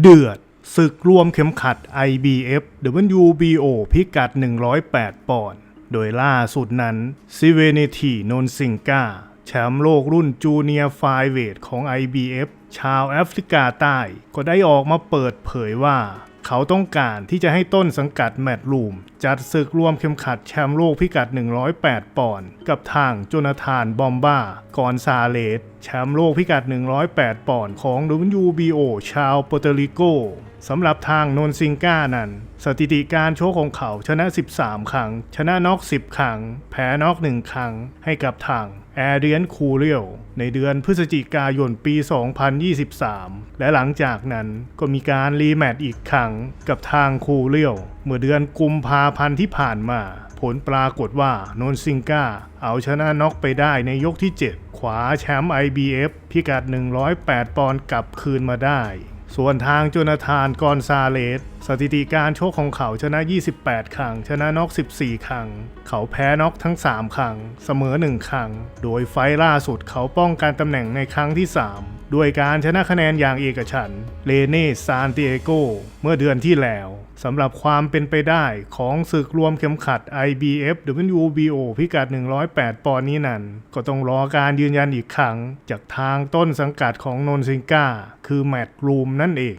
เดือดศึกรวมเข็มขัด IBF WBO พิกัด 108 ปอนด์ โดยล่าสุดนั้นซิเวเนทีนนซิงกาแชมป์โลกรุ่นจูเนียร์ไฟเวทของ IBF ชาวแอฟริกาใต้ก็ได้ออกมาเปิดเผยว่า เขาต้องการที่จะให้ต้นสังกัดแมตต์ลูม จัดศึกรวมเข็มขัดแชมป์โลกพิกัด 108 ปอนด์กับทางโจนาธานบอมบ้ากอนซาเลสแชมป์โลกพิกัด 108 ปอนด์ของ WBO ชาวโปเตริโก สำหรับทางโนนซิงก้านั้น สถิติการโชคของเขาชนะ 13 ครั้ง ชนะน็อก 10 ครั้ง แพ้น็อก 1 ครั้ง ให้กับทางแอเรียนคูเรียลในเดือนพฤศจิกายนปี 2023 และหลังจากนั้นก็มีการรีแมตช์อีกครั้งกับทางคูเรียลเมื่อเดือนกุมภาพันธ์ที่ผ่านมา ผลปรากฏว่าโนนซิงกาเอาชนะน็อกไปได้ในยกที่ 7 ขวาแชมป์ IBF พิกัด 108 ปอนด์กลับคืนมาได้ ส่วนทางโจนาธานกอนซาเลสสถิติการโชคของเขาชนะ 28 ครั้ง ชนะน็อก 14 ครั้ง เขาแพ้น็อกทั้ง 3 ครั้ง เสมอ 1 ครั้ง โดยไฟล์ล่าสุดเขาป้องกันตำแหน่งในครั้งที่ 3 ด้วยการชนะคะแนนอย่างเอกฉันเลเน่ซานติเอโกเมื่อเดือนที่แล้วสำหรับความเป็นไปได้ของศึกรวมเข็มขัด IBF WBO พิกัด 108 ปอนด์นี้นั้น ก็ต้องรอการยืนยันอีกครั้ง จากทางต้นสังกัดของนนซิงกาคือแมตต์รูมนั่นเอง